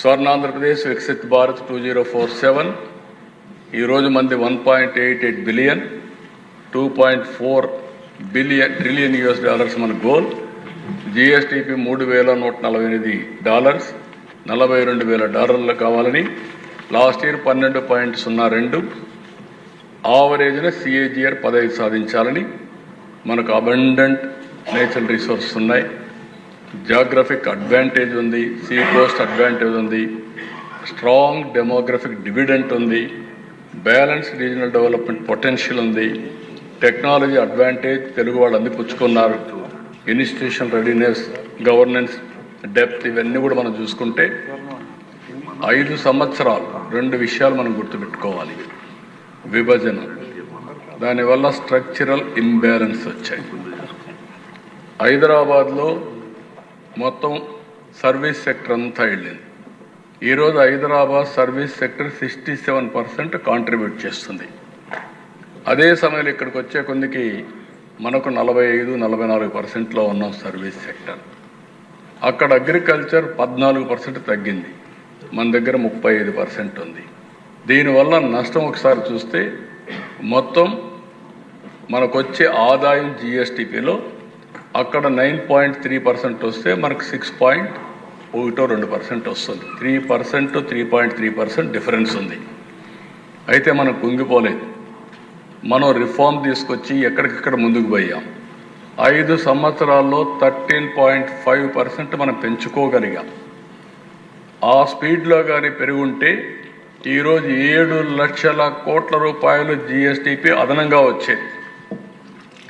Swarnandhra Pradesh Viksit Bharat two zero four seven. ఈరోజు మంది one point eight eight billion two point four billion trillion US dollars మన goal. GSDP మూడు వేల నూట నలభై ఎనిమిది డాలర్స్ నలభై రెండు వేల డాలర్లు కావాలని. లాస్ట్ ఇయర్ పన్నెండు పాయింట్ సున్నా రెండు. ఆవరేజ్న సిఏజిఆర్ పదహైదు సాధించాలని. మనకు అబండెంట్ నేచురల్ రిసోర్సెస్ ఉన్నాయి. జాగ్రఫిక్ అడ్వాంటేజ్ ఉంది సీ కోస్ట్ అడ్వాంటేజ్ ఉంది స్ట్రాంగ్ డెమోగ్రఫిక్ డివిడెంట్ ఉంది బ్యాలెన్స్ రీజనల్ డెవలప్మెంట్ పొటెన్షియల్ ఉంది టెక్నాలజీ అడ్వాంటేజ్ తెలుగు వాళ్ళు అందిపుచ్చుకున్నారు ఇన్స్టిట్యూషన్ రెడీనెస్ గవర్నెన్స్ డెప్త్ ఇవన్నీ కూడా మనం చూసుకుంటే ఐదు సంవత్సరాలు రెండు విషయాలు మనం గుర్తుపెట్టుకోవాలి. విభజన. దానివల్ల స్ట్రక్చరల్ ఇంబ్యాలెన్స్ వచ్చాయి. హైదరాబాద్లో మొత్తం సర్వీస్ సెక్టర్ అంతా వెళ్ళింది. ఈరోజు Hyderabad service sector sixty seven percent contribute చేస్తుంది. అదే సమయంలో ఇక్కడికి వచ్చే కొందికి మనకు నలభై ఐదు నలభై నాలుగు పర్సెంట్లో ఉన్నాం సర్వీస్ సెక్టర్. అక్కడ అగ్రికల్చర్ పద్నాలుగు పర్సెంట్ తగ్గింది. మన దగ్గర ముప్పై ఐదు పర్సెంట్ ఉంది. దీనివల్ల నష్టం ఒకసారి చూస్తే మొత్తం మనకు వచ్చే ఆదాయం జిఎస్టిపిలో అక్కడ నైన్ పాయింట్ త్రీ పర్సెంట్ వస్తే మనకు సిక్స్ పాయింట్ ఒకటో రెండు పర్సెంట్ వస్తుంది. Three percent three point three percent difference ఉంది. అయితే మనం కుంగిపోలేదు. మనం రిఫార్మ్ తీసుకొచ్చి ఎక్కడికక్కడ ముందుకు పోయాం. ఐదు సంవత్సరాల్లో థర్టీన్ పాయింట్ ఫైవ్ పర్సెంట్ మనం పెంచుకోగలిగాం. ఆ స్పీడ్లో కానీ పెరుగుంటే ఈరోజు ఏడు లక్షల కోట్ల రూపాయలు జిఎస్టిపి అదనంగా వచ్చేది.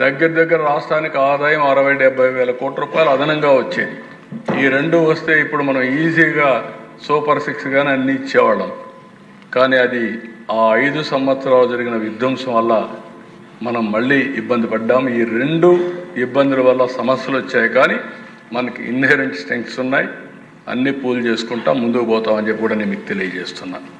దగ్గర దగ్గర రాష్ట్రానికి ఆదాయం అరవై డెబ్బై వేల కోట్ల రూపాయలు అదనంగా వచ్చేది. ఈ రెండు వస్తే ఇప్పుడు మనం ఈజీగా సూపర్ సిక్స్ కానీ అన్ని ఇచ్చేవాళ్ళం. కానీ అది ఆ ఐదు సంవత్సరాలు జరిగిన విధ్వంసం వల్ల మనం మళ్ళీ ఇబ్బంది పడ్డాము. ఈ రెండు ఇబ్బందుల వల్ల సమస్యలు వచ్చాయి. కానీ మనకి ఇన్హెరెంట్ స్ట్రెంగ్స్ ఉన్నాయి. అన్ని పూలు చేసుకుంటా ముందుకు పోతామని చెప్పి కూడా నేను మీకు తెలియజేస్తున్నాను